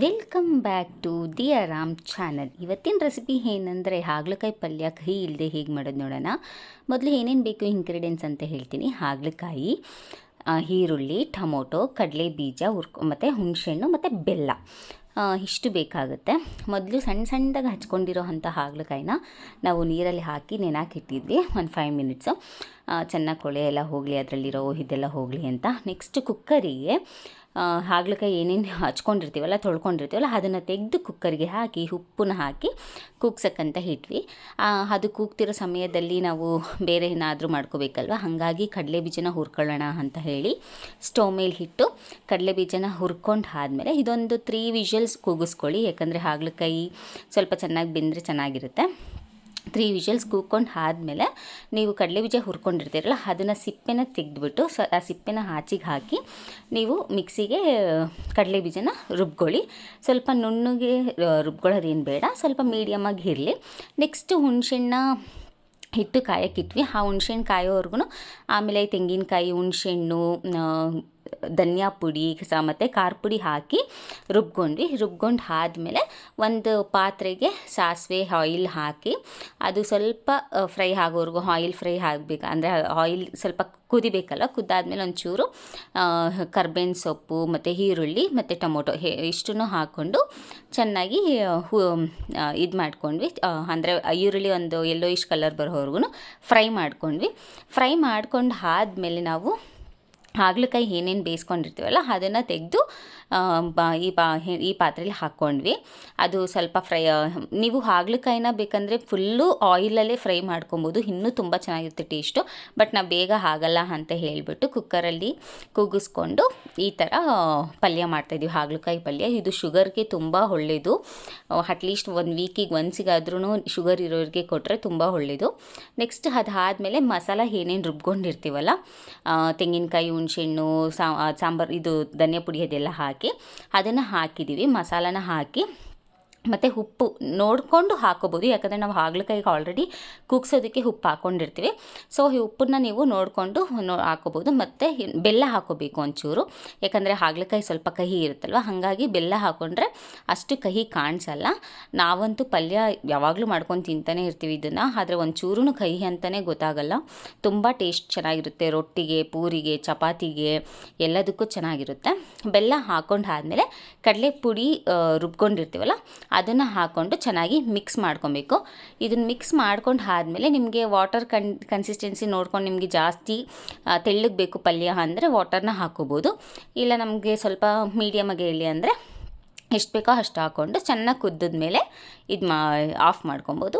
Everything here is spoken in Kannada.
Welcome back to the Aaram channel ಇವತ್ತಿನ ರೆಸಿಪಿ ಏನಂದರೆ ಹಾಗಲಕಾಯಿ ಪಲ್ಯ, ಕಹಿ ಇಲ್ಲದೆ ಹೇಗೆ ಮಾಡೋದು ನೋಡೋಣ. ಮೊದಲು ಏನೇನು ಬೇಕು ಇಂಗ್ರೀಡಿಯೆಂಟ್ಸ್ ಅಂತ ಹೇಳ್ತೀನಿ. ಹಾಗಲಕಾಯಿ ಈರುಳ್ಳಿ, ಟೊಮೊಟೊ, ಕಡಲೆ ಬೀಜ, ಹುರ್ಕೊ, ಮತ್ತು ಹುಣಸೆಹಣ್ಣು, ಮತ್ತು ಬೆಲ್ಲ. ಇಷ್ಟು ಬೇಕಾಗುತ್ತೆ. ಮೊದಲು ಸಣ್ಣ ಸಣ್ಣದಾಗಿ ಹಚ್ಕೊಂಡಿರೋ ಅಂಥ ಹಾಗಲಕಾಯಿನ ನಾವು ನೀರಲ್ಲಿ ಹಾಕಿ ನೆನಾಕಿಟ್ಟಿದ್ವಿ ಒಂದು ಫೈವ್ ಮಿನಿಟ್ಸು ಚೆನ್ನಾಗಿ ಕೊಳೆ ಎಲ್ಲ ಹೋಗಲಿ, ಅದರಲ್ಲಿರೋ ಇದೆಲ್ಲ ಹೋಗಲಿ ಅಂತ. ನೆಕ್ಸ್ಟ್ ಕುಕ್ಕರಿಗೆ ಹಾಗಲಕಾಯಿ ಏನೇನು ಹಚ್ಕೊಂಡಿರ್ತೀವಲ್ಲ, ತೊಳ್ಕೊಂಡಿರ್ತೀವಲ್ಲ, ಅದನ್ನು ತೆಗೆದು ಕುಕ್ಕರ್ಗೆ ಹಾಕಿ, ಉಪ್ಪನ್ನ ಹಾಕಿ ಕೂಗ್ಸಕ್ಕಂತ ಇಟ್ವಿ. ಅದು ಕೂಗ್ತಿರೋ ಸಮಯದಲ್ಲಿ ನಾವು ಬೇರೆ ಏನಾದರೂ ಮಾಡ್ಕೋಬೇಕಲ್ವ? ಹಾಗಾಗಿ ಕಡಲೆ ಬೀಜನ ಹುರ್ಕೊಳ್ಳೋಣ ಅಂತ ಹೇಳಿ ಸ್ಟವ್ ಮೇಲೆ ಇಟ್ಟು ಕಡಲೆ ಬೀಜನ ಹುರ್ಕೊಂಡು ಆದಮೇಲೆ ಇದೊಂದು ತ್ರೀ ವಿಷಲ್ಸ್ ಕೂಗಿಸ್ಕೊಳ್ಳಿ. ಯಾಕಂದರೆ ಹಾಗಲಕಾಯಿ ಸ್ವಲ್ಪ ಚೆನ್ನಾಗಿ ಬೆಂದರೆ ಚೆನ್ನಾಗಿರುತ್ತೆ. ತ್ರೀ ವಿಷಲ್ಸ್ ಕೂಕೊಂಡು ಆದಮೇಲೆ ನೀವು ಕಡಲೆ ಬೀಜ ಹುರ್ಕೊಂಡಿರ್ತೀರಲ್ಲ, ಅದನ್ನು ಸಿಪ್ಪೆನ ತೆಗೆದ್ಬಿಟ್ಟು ಸ, ಆ ಸಿಪ್ಪೆನ ಆಚಿಗೆ ಹಾಕಿ ನೀವು ಮಿಕ್ಸಿಗೆ ಕಡಲೆ ಬೀಜನ ರುಬ್ಕೊಳ್ಳಿ. ಸ್ವಲ್ಪ ನುಣ್ಣಗೆ ರುಬ್ಕೊಳ್ಳೋದೇನು ಬೇಡ, ಸ್ವಲ್ಪ ಮೀಡಿಯಮಾಗಿ ಇರಲಿ. ನೆಕ್ಸ್ಟು ಹುಣಸೆಹಣ್ಣ ಹಿಟ್ಟು ಕಾಯಕ್ಕಿಟ್ವಿ ಆ ಹುಣ್ಸೆಹಣ್ಣು ಕಾಯೋವರೆಗೂ ಆಮೇಲೆ ತೆಂಗಿನಕಾಯಿ ಹುಣ್ಸೆಹಣ್ಣು ಧನಿಯಾ ಪುಡಿ ಸ ಮತ್ತು ಖಾರ ಪುಡಿ ಹಾಕಿ ರುಬ್ಕೊಂಡ್ವಿ ರುಬ್ಕೊಂಡು ಆದಮೇಲೆ ಒಂದು ಪಾತ್ರೆಗೆ ಸಾಸಿವೆ ಆಯಿಲ್ ಹಾಕಿ, ಅದು ಸ್ವಲ್ಪ ಫ್ರೈ ಆಗೋವರೆಗೂ ಆಯಿಲ್ ಫ್ರೈ ಆಗಬೇಕು ಅಂದರೆ ಆಯಿಲ್ ಸ್ವಲ್ಪ ಕುದಿಬೇಕಲ್ಲ ಕುದ್ದಾದ್ಮೇಲೆ ಒಂಚೂರು ಕರ್ಬೇವಿನ ಸೊಪ್ಪು ಮತ್ತು ಈರುಳ್ಳಿ ಮತ್ತು ಟೊಮೊಟೊ ಹೇ, ಇಷ್ಟನ್ನು ಹಾಕ್ಕೊಂಡು ಚೆನ್ನಾಗಿ, ಹೂ ಇದು ಮಾಡ್ಕೊಂಡ್ವಿ. ಅಂದರೆ ಈರುಳ್ಳಿ ಒಂದು ಯೆಲ್ಲೋಯಿಶ್ ಕಲರ್ ಬರೋವರೆಗೂ ಫ್ರೈ ಮಾಡ್ಕೊಂಡ್ವಿ. ಫ್ರೈ ಮಾಡ್ಕೊಂಡು ಆದಮೇಲೆ ನಾವು ಹಾಗಲಕಾಯಿ ಏನೇನು ಬೇಯಿಸ್ಕೊಂಡಿರ್ತೀವಲ್ಲ ಅದನ್ನು ತೆಗೆದು ಈ ಬಾ ಈ ಪಾತ್ರೆಯಲ್ಲಿ ಹಾಕ್ಕೊಂಡ್ವಿ. ಅದು ಸ್ವಲ್ಪ ಫ್ರೈ ನೀವು ಹಾಗಲಕಾಯಿನ ಬೇಕಂದರೆ ಫುಲ್ಲು ಆಯಿಲಲ್ಲೇ ಫ್ರೈ ಮಾಡ್ಕೊಬೋದು. ಇನ್ನೂ ತುಂಬ ಚೆನ್ನಾಗಿರುತ್ತೆ ಟೇಸ್ಟು. ಬಟ್ ನಾವು ಬೇಗ ಆಗಲ್ಲ ಅಂತ ಹೇಳಿಬಿಟ್ಟು ಕುಕ್ಕರಲ್ಲಿ ಕೂಗಿಸ್ಕೊಂಡು ಈ ಥರ ಪಲ್ಯ ಮಾಡ್ತಾಯಿದ್ದೀವಿ ಹಾಗಲಕಾಯಿ ಪಲ್ಯ. ಇದು ಶುಗರ್ಗೆ ತುಂಬ ಒಳ್ಳೆಯದು ಅಟ್ಲೀಸ್ಟ್ ಒಂದು ವೀಕಿಗೆ ಒನ್ಸಿಗಾದ್ರೂ ಶುಗರ್ ಇರೋರಿಗೆ ಕೊಟ್ಟರೆ ತುಂಬ ಒಳ್ಳೆಯದು ನೆಕ್ಸ್ಟ್ ಅದಾದಮೇಲೆ ಮಸಾಲ ಏನೇನು ರುಬ್ಕೊಂಡಿರ್ತೀವಲ್ಲ ತೆಂಗಿನಕಾಯಿ, ಹುಣ್ಸೆಹಣ್ಣು ಸಾಂಬಾರು, ಇದು ಧನಿಯಾ ಪುಡಿ ಅದೆಲ್ಲ ಹಾಕಿ ಅದನ್ನು ಹಾಕಿದ್ದೀವಿ, ಮಸಾಲಾನ ಹಾಕಿ. ಮತ್ತು ಉಪ್ಪು ನೋಡಿಕೊಂಡು ಹಾಕೋಬೋದು, ಯಾಕಂದರೆ ನಾವು ಹಾಗಲಕಾಯಿಗೆ ಆಲ್ರೆಡಿ ಕೂಗ್ಸೋದಕ್ಕೆ ಉಪ್ಪು ಹಾಕ್ಕೊಂಡಿರ್ತೀವಿ ಸೊ ಈ ಉಪ್ಪನ್ನ ನೀವು ನೋಡಿಕೊಂಡು ನೋ, ಹಾಕೋಬೋದು. ಮತ್ತು ಬೆಲ್ಲ ಹಾಕೋಬೇಕು ಒಂಚೂರು. ಯಾಕಂದರೆ ಹಾಗಲಕಾಯಿ ಸ್ವಲ್ಪ ಕಹಿ ಇರುತ್ತಲ್ವ, ಹಾಗಾಗಿ ಬೆಲ್ಲ ಹಾಕ್ಕೊಂಡ್ರೆ ಅಷ್ಟು ಕಹಿ ಕಾಣಿಸಲ್ಲ. ನಾವಂತೂ ಪಲ್ಯ ಯಾವಾಗಲೂ ಮಾಡ್ಕೊಂಡು ತಿಂತಾನೆ ಇರ್ತೀವಿ ಇದನ್ನು, ಆದರೆ ಒಂಚೂರು ಕಹಿ ಅಂತಲೇ ಗೊತ್ತಾಗಲ್ಲ. ತುಂಬ ಟೇಸ್ಟ್ ಚೆನ್ನಾಗಿರುತ್ತೆ, ರೊಟ್ಟಿಗೆ, ಪೂರಿಗೆ, ಚಪಾತಿಗೆ, ಎಲ್ಲದಕ್ಕೂ ಚೆನ್ನಾಗಿರುತ್ತೆ. ಬೆಲ್ಲ ಹಾಕೊಂಡು ಆದಮೇಲೆ ಕಡಲೆ ಪುಡಿ ರುಬ್ಕೊಂಡಿರ್ತೀವಲ್ಲ, ಅದನ್ನು ಹಾಕ್ಕೊಂಡು ಚೆನ್ನಾಗಿ ಮಿಕ್ಸ್ ಮಾಡ್ಕೊಬೇಕು. ಇದನ್ನು ಮಿಕ್ಸ್ ಮಾಡ್ಕೊಂಡು ಆದಮೇಲೆ ನಿಮಗೆ ವಾಟರ್ ಕನ್ ಕನ್ಸಿಸ್ಟೆನ್ಸಿ ನೋಡ್ಕೊಂಡು ನಿಮಗೆ ಜಾಸ್ತಿ ತೆಳ್ಳಗೆ ಬೇಕು ಪಲ್ಯ ಅಂದರೆ ವಾಟರ್ನ ಹಾಕೋಬೋದು. ಇಲ್ಲ ನಮಗೆ ಸ್ವಲ್ಪ ಮೀಡಿಯಮಾಗಿ ಹೇಳಿ ಅಂದರೆ ಎಷ್ಟು ಬೇಕೋ ಅಷ್ಟು ಹಾಕ್ಕೊಂಡು ಚೆನ್ನಾಗಿ ಕುದ್ದಿದ ಮೇಲೆ ಇದು ಮಾ ಆಫ್ ಮಾಡ್ಕೊಬೋದು.